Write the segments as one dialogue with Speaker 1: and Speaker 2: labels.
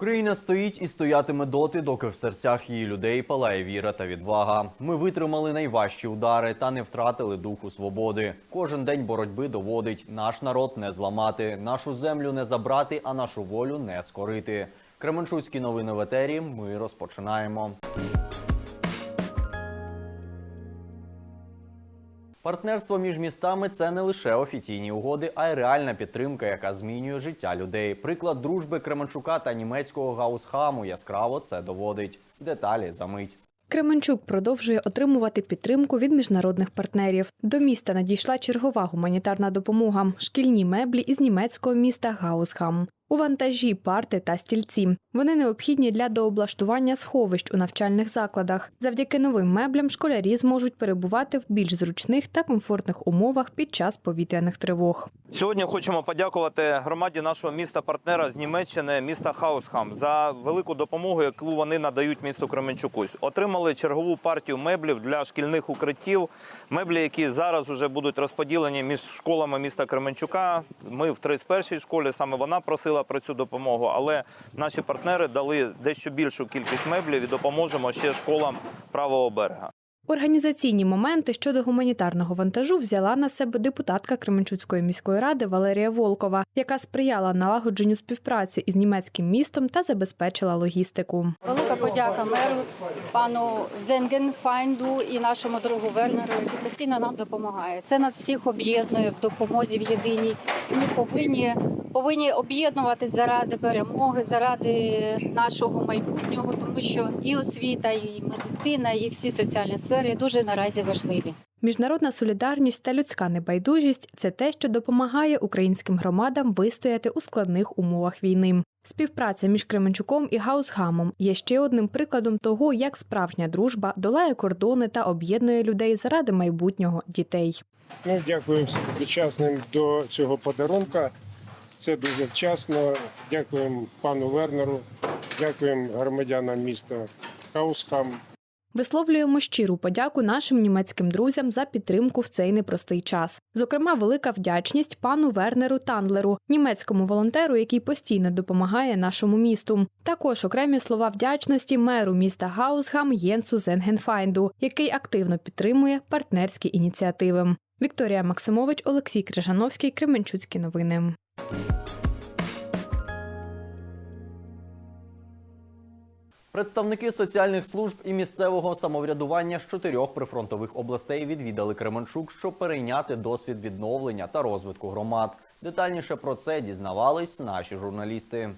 Speaker 1: Україна стоїть і стоятиме доти, доки в серцях її людей палає віра та відвага. Ми витримали найважчі удари та не втратили духу свободи. Кожен день боротьби доводить наш народ не зламати, нашу землю не забрати, а нашу волю не скорити. Кременчуцькі новини в етері. Ми розпочинаємо. Партнерство між містами це не лише офіційні угоди, а й реальна підтримка, яка змінює життя людей. Приклад дружби Кременчука та німецького гаусхаму яскраво це доводить. Деталі за мить.
Speaker 2: Кременчук продовжує отримувати підтримку від міжнародних партнерів. До міста надійшла чергова гуманітарна допомога, шкільні меблі із німецького міста Гаусхам. У вантажі парти та стільці. Вони необхідні для дооблаштування сховищ у навчальних закладах. Завдяки новим меблям школярі зможуть перебувати в більш зручних та комфортних умовах під час повітряних тривог.
Speaker 3: Сьогодні хочемо подякувати громаді нашого міста-партнера з Німеччини, міста Хаусхам, за велику допомогу, яку вони надають місту Кременчуку. Отримали чергову партію меблів для шкільних укриттів. Меблі, які зараз вже будуть розподілені між школами міста Кременчука. Ми в 31-й школі саме вона просила про цю допомогу, але наші партнери дали дещо більшу кількість меблів і допоможемо ще школам правого берега.
Speaker 2: Організаційні моменти щодо гуманітарного вантажу взяла на себе депутатка Кременчуцької міської ради Валерія Волкова, яка сприяла налагодженню співпраці із німецьким містом та забезпечила логістику.
Speaker 4: Велика подяка меру пану Зенгенфайнду і нашому другу Вернеру, який постійно нам допомагає. Це нас всіх об'єднує в допомозі в єдиній. Ми повинні, повинні об'єднуватись заради перемоги, заради нашого майбутнього, тому що і освіта, і медицина, і всі соціальні сфери дуже наразі важливі.
Speaker 2: Міжнародна солідарність та людська небайдужість це те, що допомагає українським громадам вистояти у складних умовах війни. Співпраця між Кременчуком і Гаусгамом є ще одним прикладом того, як справжня дружба долає кордони та об'єднує людей заради майбутнього дітей.
Speaker 5: Ну, дякую всім причасним до цього подарунка. Це дуже вчасно. Дякуємо пану Вернеру, дякуємо громадянам міста Хаусхам.
Speaker 2: Висловлюємо щиру подяку нашим німецьким друзям за підтримку в цей непростий час. Зокрема, велика вдячність пану Вернеру Тандлеру, німецькому волонтеру, який постійно допомагає нашому місту. Також окремі слова вдячності меру міста Гаусхам Єнсу Зенгенфайнду, який активно підтримує партнерські ініціативи. Вікторія Максимович, Олексій Крижановський, Кременчуцькі новини.
Speaker 1: Представники соціальних служб і місцевого самоврядування з чотирьох прифронтових областей відвідали Кременчук, щоб перейняти досвід відновлення та розвитку громад. Детальніше про це дізнавались наші журналісти.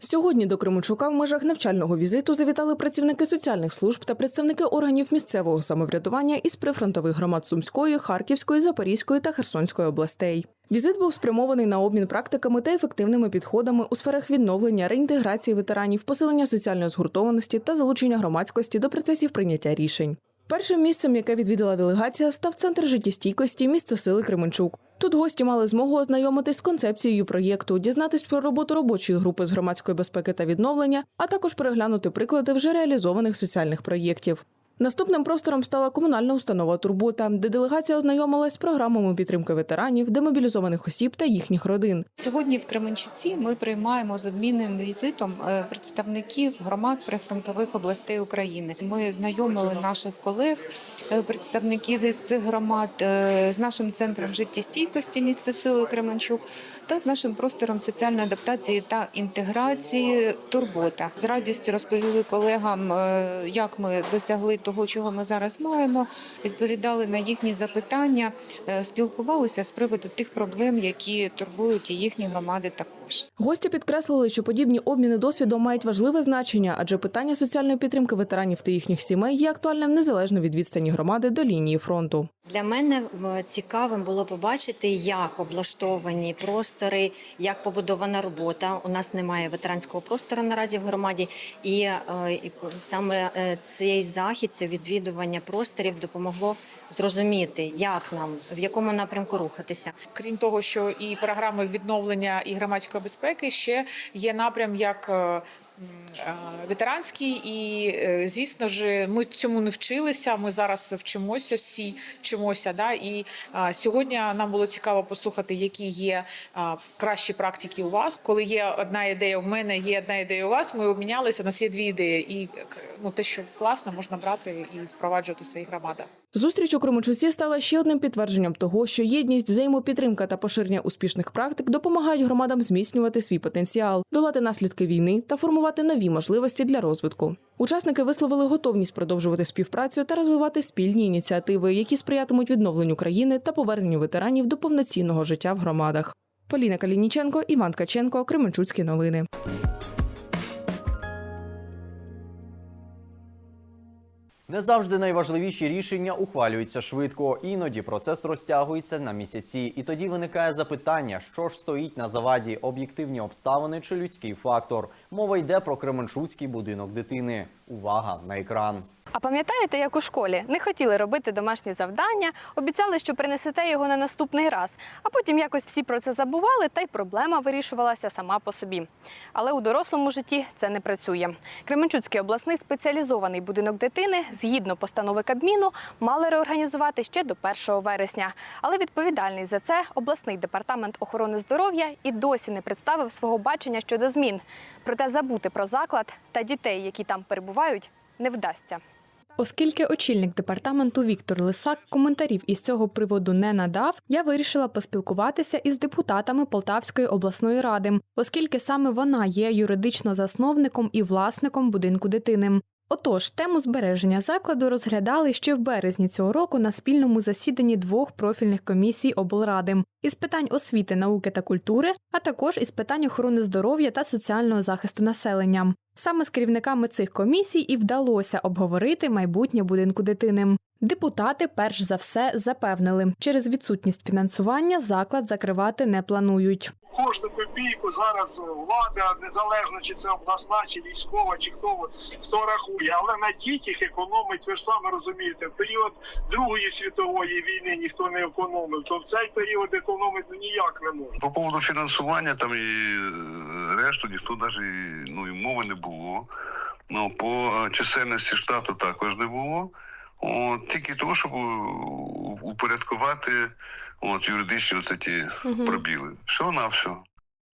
Speaker 6: Сьогодні до Кременчука в межах навчального візиту завітали працівники соціальних служб та представники органів місцевого самоврядування із прифронтових громад Сумської, Харківської, Запорізької та Херсонської областей. Візит був спрямований на обмін практиками та ефективними підходами у сферах відновлення, реінтеграції ветеранів, посилення соціальної згуртованості та залучення громадськості до процесів прийняття рішень. Першим місцем, яке відвідала делегація, став центр життєстійкості місце сили Кременчук. Тут гості мали змогу ознайомитись з концепцією проєкту, дізнатись про роботу робочої групи з громадської безпеки та відновлення, а також переглянути приклади вже реалізованих соціальних проєктів. Наступним простором стала комунальна установа Турбота, де делегація ознайомилась з програмами підтримки ветеранів, демобілізованих осіб та їхніх родин.
Speaker 7: Сьогодні в Кременчуці ми приймаємо з обмінним візитом е, представників громад прифронтових областей України. Ми знайомили наших колег, е, представників із цих громад е, з нашим центром життєстійкості місце сили Кременчук та з нашим простором соціальної адаптації та інтеграції Турбота. З радістю розповіли колегам, як ми досягли того, чого ми зараз маємо. Відповідали на їхні запитання, е, спілкувалися з приводу тих проблем, які турбують і їхні громади також.
Speaker 6: Гості підкреслили, що подібні обміни досвідом мають важливе значення, адже питання соціальної підтримки ветеранів та їхніх сімей є актуальним незалежно від відстані громади до лінії фронту.
Speaker 8: Для мене цікавим було побачити, як облаштовані простори, як побудована робота. У нас немає ветеранського простору наразі в громаді, і, е, саме е, цей захід, це відвідування просторів допомогло зрозуміти, як нам в якому напрямку рухатися.
Speaker 9: Крім того, що і програми відновлення і громадської безпеки ще є напрям як е, ветеранський, і е, звісно ж, ми цьому не вчилися. Ми зараз вчимося, всі вчимося. Да? І е, сьогодні нам було цікаво послухати, які є е, кращі практики у вас. Коли є одна ідея в мене, є одна ідея у вас. Ми обмінялися. У нас є дві ідеї, і е, ну те, що класно, можна брати і впроваджувати в своїх громадах.
Speaker 6: Зустріч у Кременчуці стала ще одним підтвердженням того, що єдність, взаємопідтримка та поширення успішних практик допомагають громадам зміцнювати свій потенціал, долати наслідки війни та формувати нові можливості для розвитку. Учасники висловили готовність продовжувати співпрацю та розвивати спільні ініціативи, які сприятимуть відновленню країни та поверненню ветеранів до повноцінного життя в громадах. Поліна Калініченко, Іван Ткаченко, Кременчуцькі новини.
Speaker 1: Не завжди найважливіші рішення ухвалюються швидко. Іноді процес розтягується на місяці, і тоді виникає запитання, що ж стоїть на заваді об'єктивні обставини чи людський фактор. Мова йде про Кременчуцький будинок дитини. Увага на екран.
Speaker 2: А пам'ятаєте, як у школі не хотіли робити домашні завдання, обіцяли, що принесете його на наступний раз, а потім якось всі про це забували, та й проблема вирішувалася сама по собі. Але у дорослому житті це не працює. Кременчуцький обласний спеціалізований будинок дитини, згідно постанови Кабміну, мали реорганізувати ще до 1 вересня. Але відповідальний за це обласний департамент охорони здоров'я і досі не представив свого бачення щодо змін. Проте забути про заклад та дітей, які там перебувають, не вдасться. Оскільки очільник департаменту Віктор Лисак коментарів із цього приводу не надав, я вирішила поспілкуватися із депутатами Полтавської обласної ради, оскільки саме вона є юридично засновником і власником будинку дитини. Отож, тему збереження закладу розглядали ще в березні цього року на спільному засіданні двох профільних комісій облради із питань освіти, науки та культури, а також із питань охорони здоров'я та соціального захисту населення. Саме з керівниками цих комісій і вдалося обговорити майбутнє будинку дитини. Депутати, перш за все, запевнили, через відсутність фінансування заклад закривати не планують.
Speaker 10: кожну копійку зараз влада, незалежно чи це обласна, чи військова, чи хто хто рахує, але на дітях економить, ви ж самі розумієте, в період Другої світової війни ніхто не економив, то в цей період економити ну, ніяк не може.
Speaker 11: По поводу фінансування там і е, решту ніхто навіть ну, і мови не було. Ну, по е, чисельності штату також не було. От, тільки того, щоб упорядкувати от, юридичні от ці пробіли. Все на все.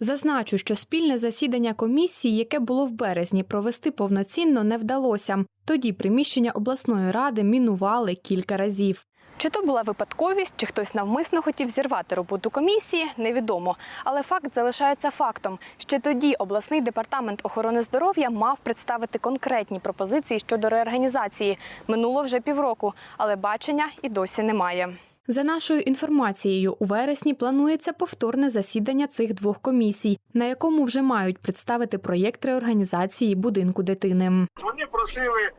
Speaker 2: Зазначу, що спільне засідання комісії, яке було в березні, провести повноцінно не вдалося. Тоді приміщення обласної ради мінували кілька разів. Чи то була випадковість, чи хтось навмисно хотів зірвати роботу комісії, невідомо. Але факт залишається фактом. Ще тоді обласний департамент охорони здоров'я мав представити конкретні пропозиції щодо реорганізації. Минуло вже півроку, але бачення і досі немає. За нашою інформацією, у вересні планується повторне засідання цих двох комісій, на якому вже мають представити проєкт реорганізації будинку дитини.
Speaker 10: Вони просили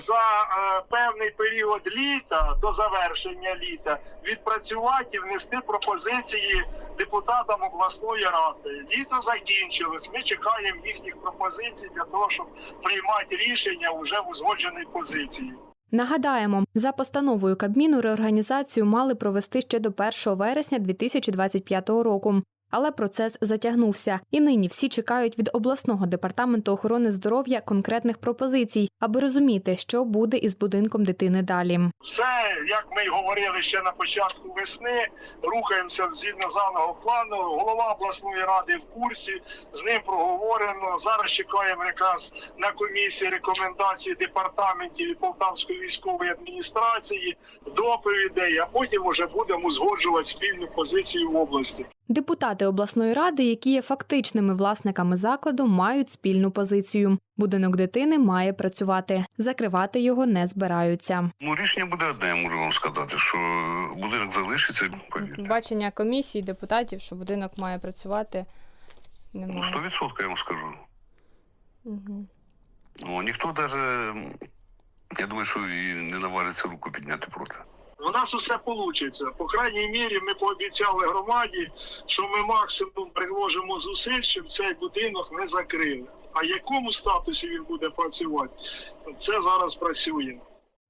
Speaker 10: за е, певний період літа до завершення літа відпрацювати і внести пропозиції депутатам обласної ради. Літо закінчилось. Ми чекаємо їхніх пропозицій для того, щоб приймати рішення вже в узгодженій позиції.
Speaker 2: Нагадаємо, за постановою Кабміну реорганізацію мали провести ще до 1 вересня 2025 року. Але процес затягнувся, і нині всі чекають від обласного департаменту охорони здоров'я конкретних пропозицій, аби розуміти, що буде із будинком дитини далі.
Speaker 10: Все, як ми й говорили ще на початку весни, рухаємося згідно заного плану. Голова обласної ради в курсі, з ним проговорено. Зараз чекаємо якраз на комісії рекомендації департаментів і Полтавської військової адміністрації, доповідей, а потім уже будемо узгоджувати спільну позицію в області.
Speaker 2: Депутати обласної ради, які є фактичними власниками закладу, мають спільну позицію. Будинок дитини має працювати. Закривати його не збираються.
Speaker 11: Ну, рішення буде одне, я можу вам сказати, що будинок залишиться, повірте.
Speaker 2: Бачення комісії, депутатів, що будинок має працювати. Немає.
Speaker 11: Ну, 100% я вам скажу. Ну, ніхто навіть, я думаю, що і не наважиться руку підняти проти.
Speaker 10: У нас усе вийде. По крайній мірі, ми пообіцяли громаді, що ми максимум приложимо зусиль, щоб цей будинок не закрили. А якому статусі він буде працювати, це зараз працюємо.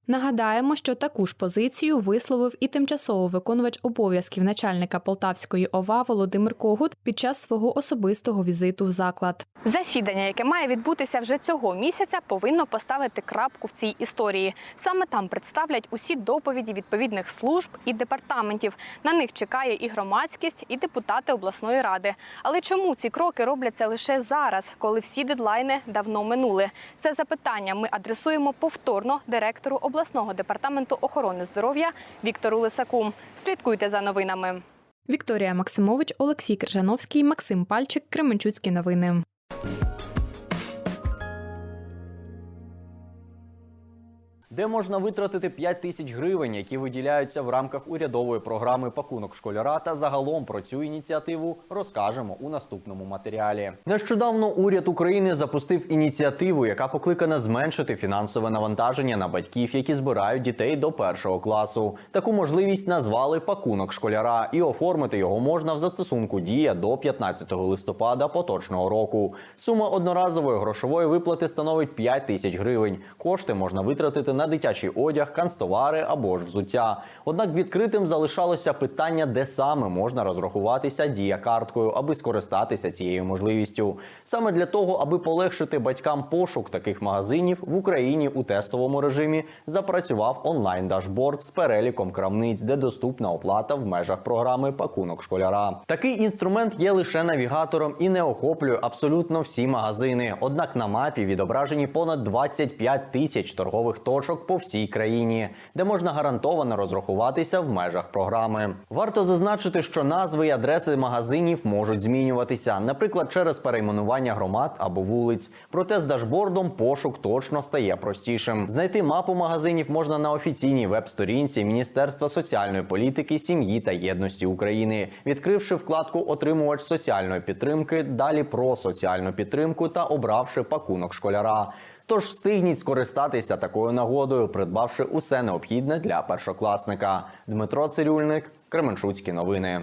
Speaker 2: Нагадаємо, що таку ж позицію висловив і тимчасово виконувач обов'язків начальника Полтавської ОВА Володимир Когут під час свого особистого візиту в заклад. Засідання, яке має відбутися вже цього місяця, повинно поставити крапку в цій історії. Саме там представлять усі доповіді відповідних служб і департаментів. На них чекає і громадськість, і депутати обласної ради. Але чому ці кроки робляться лише зараз, коли всі дедлайни давно минули? Це запитання ми адресуємо повторно директору обласного департаменту охорони здоров'я Віктору Лисаку. Слідкуйте за новинами. Вікторія Максимович, Олексій Крижановський, Максим Пальчик, Кременчуцькі новини.
Speaker 1: Де можна витратити 5 тисяч гривень, які виділяються в рамках урядової програми пакунок школяра та загалом про цю ініціативу розкажемо у наступному матеріалі. Нещодавно уряд України запустив ініціативу, яка покликана зменшити фінансове навантаження на батьків, які збирають дітей до першого класу. Таку можливість назвали пакунок школяра, і оформити його можна в застосунку дія до 15 листопада поточного року. Сума одноразової грошової виплати становить 5 тисяч гривень. Кошти можна витратити на дитячий одяг, канцтовари або ж взуття. Однак відкритим залишалося питання, де саме можна розрахуватися дія карткою, аби скористатися цією можливістю. Саме для того, аби полегшити батькам пошук таких магазинів в Україні у тестовому режимі запрацював онлайн дашборд з переліком крамниць, де доступна оплата в межах програми пакунок школяра. Такий інструмент є лише навігатором і не охоплює абсолютно всі магазини. Однак на мапі відображені понад 25 тисяч торгових точок по всій країні, де можна гарантовано розрахуватися в межах програми. Варто зазначити, що назви і адреси магазинів можуть змінюватися, наприклад, через перейменування громад або вулиць. Проте з дашбордом пошук точно стає простішим. Знайти мапу магазинів можна на офіційній веб-сторінці Міністерства соціальної політики, сім'ї та єдності України, відкривши вкладку Отримувач соціальної підтримки, далі про соціальну підтримку та обравши пакунок школяра. Тож встигніть скористатися такою нагодою, придбавши усе необхідне для першокласника. Дмитро Цирюльник, Кременчуцькі новини.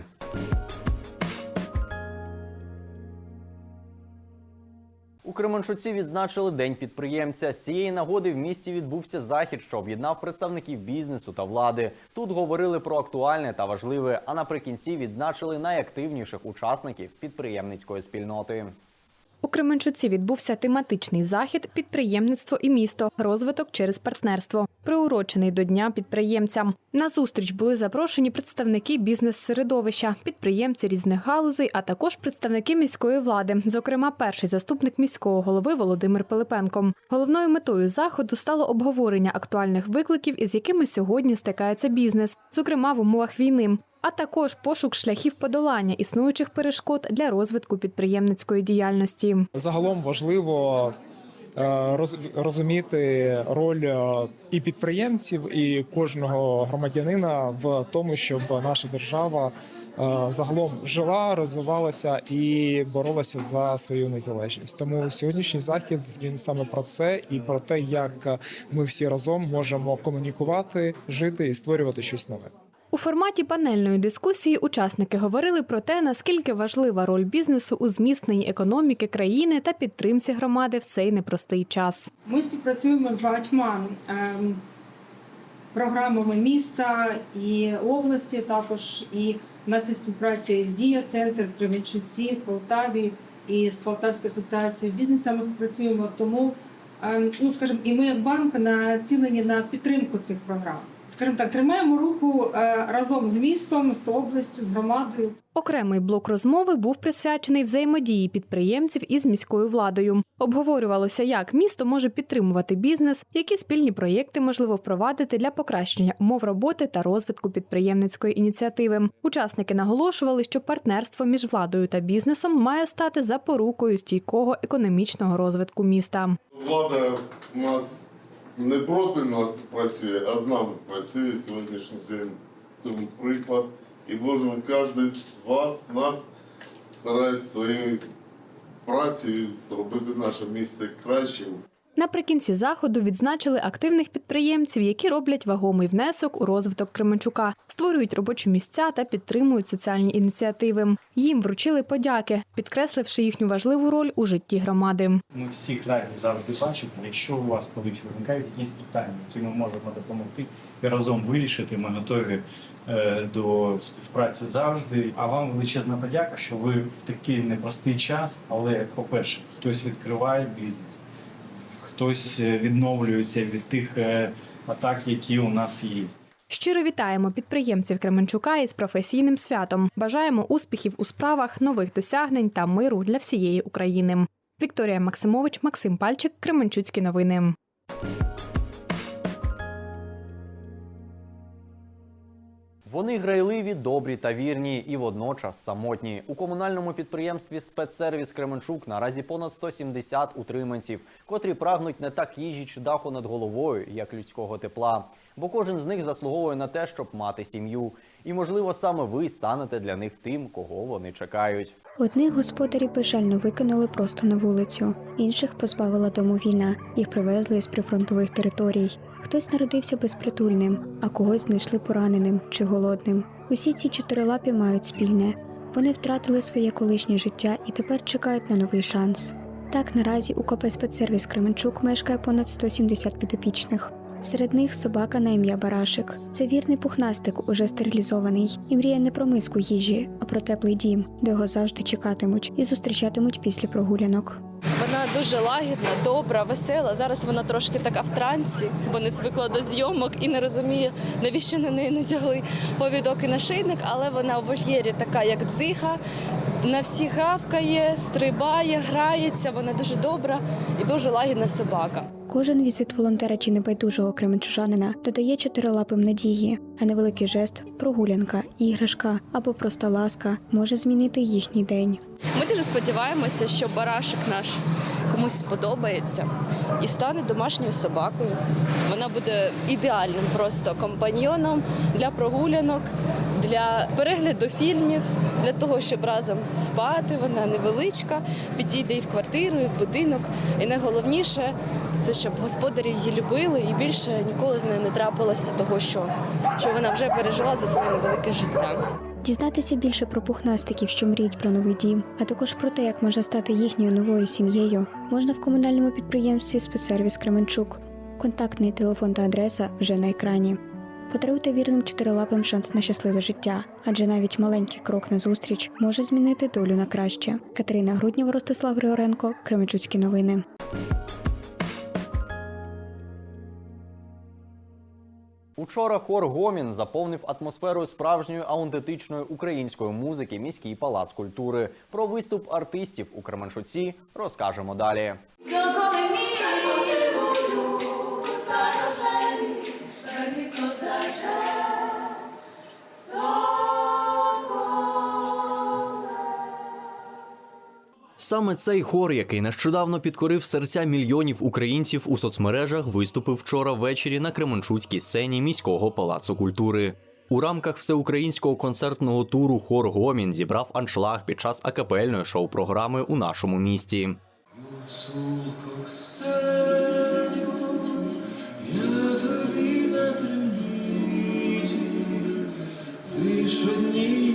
Speaker 1: У Кременчуці відзначили День підприємця. З цієї нагоди в місті відбувся захід, що об'єднав представників бізнесу та влади. Тут говорили про актуальне та важливе, а наприкінці відзначили найактивніших учасників підприємницької спільноти.
Speaker 2: У Кременчуці відбувся тематичний захід Підприємництво і місто. Розвиток через партнерство, приурочений до Дня підприємця. На зустріч були запрошені представники бізнес-середовища, підприємці різних галузей, а також представники міської влади, зокрема, перший заступник міського голови Володимир Пилипенко. Головною метою заходу стало обговорення актуальних викликів, із якими сьогодні стикається бізнес, зокрема в умовах війни. А також пошук шляхів подолання існуючих перешкод для розвитку підприємницької діяльності.
Speaker 12: Загалом важливо е, розуміти роль е, і підприємців, і кожного громадянина в тому, щоб наша держава е, загалом жила, розвивалася і боролася за свою незалежність. Тому сьогоднішній захід він саме про це і про те, як ми всі разом можемо комунікувати, жити і створювати щось нове.
Speaker 2: У форматі панельної дискусії учасники говорили про те, наскільки важлива роль бізнесу у зміцненні економіки країни та підтримці громади в цей непростий час.
Speaker 13: Ми співпрацюємо з багатьма ем, програмами міста і області. Також і в нас є співпраця із Дія Центр в Кременчуці, Полтаві і з Полтавською асоціацією бізнесу. Ми співпрацюємо. Тому, ем, ну скажімо, і ми як банк націлені на підтримку цих програм. Скажімо так, тримаємо руку е, разом з містом, з областю, з громадою.
Speaker 2: Окремий блок розмови був присвячений взаємодії підприємців із міською владою. Обговорювалося, як місто може підтримувати бізнес, які спільні проєкти можливо впровадити для покращення умов роботи та розвитку підприємницької ініціативи. Учасники наголошували, що партнерство між владою та бізнесом має стати запорукою стійкого економічного розвитку міста.
Speaker 14: Влада у нас не проти нас працює, а з нами працює сьогоднішній день. Цьому приклад. І Боже, кожен з вас, нас старається своєю працею зробити наше місце кращим.
Speaker 2: Наприкінці заходу відзначили активних підприємців, які роблять вагомий внесок у розвиток Кременчука, створюють робочі місця та підтримують соціальні ініціативи. Їм вручили подяки, підкресливши їхню важливу роль у житті громади.
Speaker 15: Ми всіх раді завжди бачимо. Якщо у вас колись виникають якісь питання, які ми можемо допомогти і разом вирішити, ми готові е, до співпраці завжди. А вам величезна подяка, що ви в такий непростий час, але, по-перше, хтось відкриває бізнес, хтось е, відновлюється від тих е, атак, які у нас є.
Speaker 2: Щиро вітаємо підприємців Кременчука із професійним святом. Бажаємо успіхів у справах, нових досягнень та миру для всієї України. Вікторія Максимович, Максим Пальчик, Кременчуцькі новини.
Speaker 1: Вони грайливі, добрі та вірні і водночас самотні. У комунальному підприємстві спецсервіс Кременчук наразі понад 170 утриманців, котрі прагнуть не так їжі чи даху над головою, як людського тепла. Бо кожен з них заслуговує на те, щоб мати сім'ю. І, можливо, саме ви станете для них тим, кого вони чекають.
Speaker 16: Одних господарі безжально викинули просто на вулицю, інших позбавила дому війна, їх привезли з прифронтових територій. Хтось народився безпритульним, а когось знайшли пораненим чи голодним. Усі ці чотирилапі мають спільне. Вони втратили своє колишнє життя і тепер чекають на новий шанс. Так наразі у КП «Спецсервіс Кременчук мешкає понад 170 підопічних. Серед них собака на ім'я Барашик. Це вірний пухнастик, уже стерилізований, і мріє не про миску їжі, а про теплий дім, де його завжди чекатимуть і зустрічатимуть після прогулянок.
Speaker 17: Вона дуже лагідна, добра, весела. Зараз вона трошки така в трансі, бо не звикла до зйомок і не розуміє, навіщо на неї надягли повідок і нашийник, але вона у вольєрі така, як дзига, на всіх гавкає, стрибає, грається. Вона дуже добра і дуже лагідна собака.
Speaker 16: Кожен візит волонтера чи небайдужого кременчужанина додає чотирилапим надії, а невеликий жест, прогулянка, іграшка або просто ласка може змінити їхній день.
Speaker 17: Ми дуже сподіваємося, що барашик наш комусь сподобається і стане домашньою собакою. Вона буде ідеальним просто компаньйоном для прогулянок, для перегляду фільмів, для того, щоб разом спати. Вона невеличка, підійде і в квартиру, і в будинок. І найголовніше це щоб господарі її любили і більше ніколи з нею не трапилося того, що, що вона вже пережила за своє невелике життя.
Speaker 16: Дізнатися більше про пухнастиків, що мріють про новий дім, а також про те, як можна стати їхньою новою сім'єю, можна в комунальному підприємстві спецсервіс Кременчук. Контактний телефон та адреса вже на екрані. Подаруйте вірним чотирилапим шанс на щасливе життя, адже навіть маленький крок на зустріч може змінити долю на краще. Катерина Груднєва, Ростислав Григоренко, Кременчуцькі новини.
Speaker 1: Учора хор Гомін заповнив атмосферою справжньої аутентичної української музики міський палац культури. Про виступ артистів у Кременчуці розкажемо далі. Саме цей хор, який нещодавно підкорив серця мільйонів українців у соцмережах, виступив вчора ввечері на Кременчуцькій сцені міського палацу культури. У рамках всеукраїнського концертного туру хор Гомін зібрав аншлаг під час акапельної шоу-програми у нашому місті.
Speaker 18: В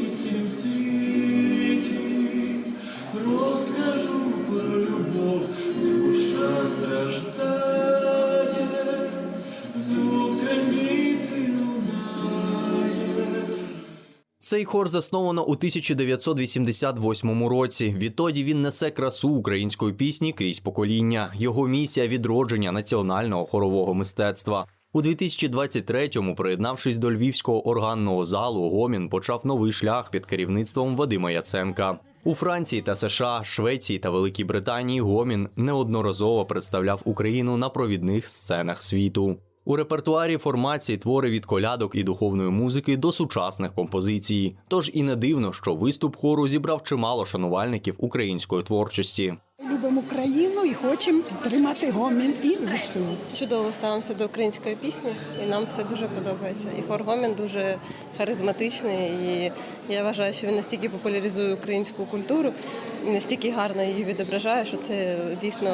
Speaker 18: цім світі, розкажу про любов, душа страждає, звук трембіти лунає.
Speaker 1: Цей хор засновано у 1988 році. Відтоді він несе красу української пісні крізь покоління. Його місія відродження національного хорового мистецтва. У 2023-му, приєднавшись до львівського органного залу, Гомін почав новий шлях під керівництвом Вадима Яценка. У Франції та США, Швеції та Великій Британії Гомін неодноразово представляв Україну на провідних сценах світу. У репертуарі формації твори від колядок і духовної музики до сучасних композицій. Тож і не дивно, що виступ хору зібрав чимало шанувальників української творчості.
Speaker 19: Любимо Україну і хочемо підтримати гомін і ЗСУ.
Speaker 20: Чудово ставимося до української пісні, і нам все дуже подобається. І хор Гомін дуже харизматичний. І я вважаю, що він настільки популяризує українську культуру настільки гарно її відображає, що це дійсно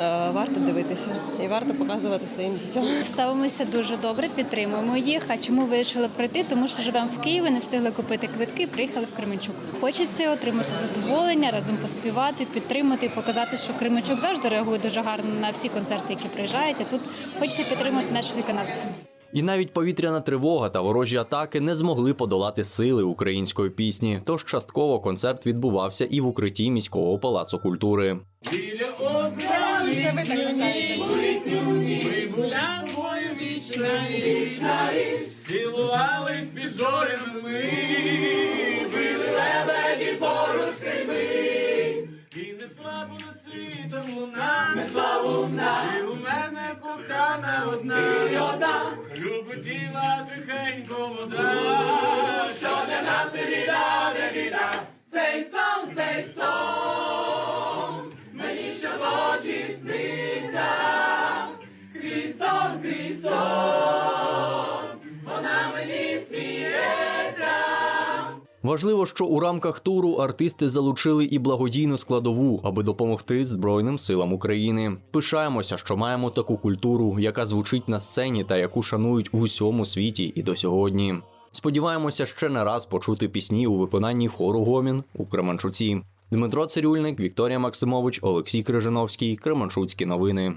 Speaker 20: е, варто дивитися і варто показувати своїм дітям.
Speaker 21: Ставимося дуже добре, підтримуємо їх. А чому вирішили прийти? Тому що живемо в Києві, не встигли купити квитки, приїхали в Кременчук. Хочеться отримати задоволення, разом поспівати, підтримати показати, що Кременчук завжди реагує дуже гарно на всі концерти, які приїжджають. А тут хочеться підтримати наших виконавців.
Speaker 1: І навіть повітряна тривога та ворожі атаки не змогли подолати сили української пісні. Тож частково концерт відбувався і в укритті міського палацу культури.
Speaker 18: Біля озера вічна вічна цілувались під зорями луна, несла луна, і у мене кохана одна, і одна, люботіла тихенько вода, що для нас і біда, не біда, цей сон, цей сон, мені щоночі сниться, крізь сон, крізь сон,
Speaker 1: Важливо, що у рамках туру артисти залучили і благодійну складову, аби допомогти Збройним силам України. Пишаємося, що маємо таку культуру, яка звучить на сцені та яку шанують у всьому світі і до сьогодні. Сподіваємося ще не раз почути пісні у виконанні хору Гомін у Кременчуці. Дмитро Цирюльник, Вікторія Максимович, Олексій Крижановський, Кременчуцькі новини.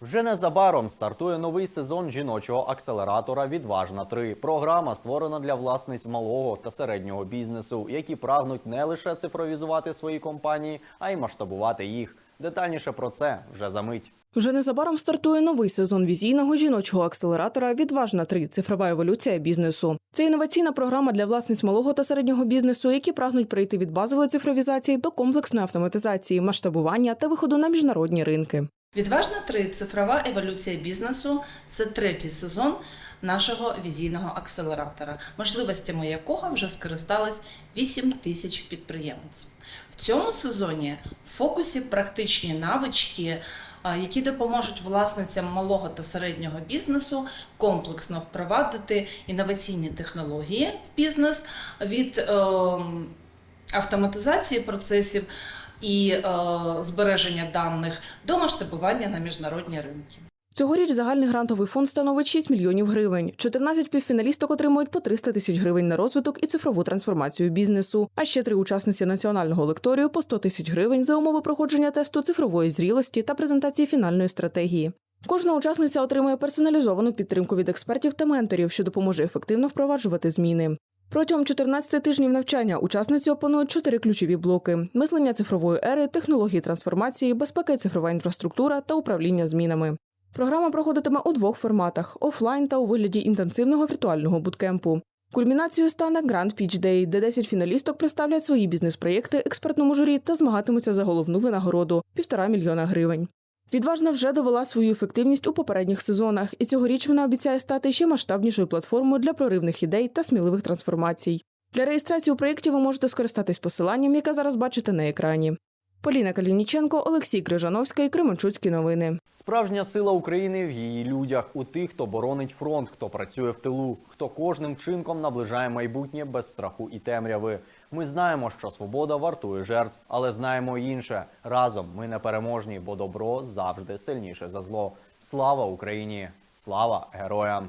Speaker 1: Вже незабаром стартує новий сезон жіночого акселератора Відважна 3 Програма створена для власниць малого та середнього бізнесу, які прагнуть не лише цифровізувати свої компанії, а й масштабувати їх. Детальніше про це вже за мить.
Speaker 6: Вже незабаром стартує новий сезон візійного жіночого акселератора Відважна 3 цифрова еволюція бізнесу. Це інноваційна програма для власниць малого та середнього бізнесу, які прагнуть перейти від базової цифровізації до комплексної автоматизації, масштабування та виходу на міжнародні ринки.
Speaker 22: Відважна 3. Цифрова еволюція бізнесу це третій сезон нашого візійного акселератора, можливостями якого вже скористались 8 тисяч підприємців. В цьому сезоні в фокусі практичні навички, які допоможуть власницям малого та середнього бізнесу комплексно впровадити інноваційні технології в бізнес від ем, автоматизації процесів і е, збереження даних до масштабування на міжнародні ринки.
Speaker 6: Цьогоріч загальний грантовий фонд становить 6 мільйонів гривень. 14 півфіналісток отримують по 300 тисяч гривень на розвиток і цифрову трансформацію бізнесу. А ще три учасниці національного лекторію по 100 тисяч гривень за умови проходження тесту цифрової зрілості та презентації фінальної стратегії. Кожна учасниця отримує персоналізовану підтримку від експертів та менторів, що допоможе ефективно впроваджувати зміни. Протягом 14 тижнів навчання учасниці опанують чотири ключові блоки: мислення цифрової ери, технології трансформації, безпека і цифрова інфраструктура та управління змінами. Програма проходитиме у двох форматах: офлайн та у вигляді інтенсивного віртуального буткемпу. Кульмінацією стане Grand Pitch Day, де 10 фіналісток представлять свої бізнес-проєкти експертному журі та змагатимуться за головну винагороду півтора мільйона гривень. Відважна вже довела свою ефективність у попередніх сезонах, і цьогоріч вона обіцяє стати ще масштабнішою платформою для проривних ідей та сміливих трансформацій. Для реєстрації у проєкті ви можете скористатись посиланням, яке зараз бачите на екрані. Поліна Калініченко, Олексій Крижановський, Кременчуцькі новини.
Speaker 1: Справжня сила України в її людях, у тих, хто боронить фронт, хто працює в тилу, хто кожним вчинком наближає майбутнє без страху і темряви. Ми знаємо, що свобода вартує жертв, але знаємо інше. Разом ми не переможні, бо добро завжди сильніше за зло. Слава Україні! Слава героям!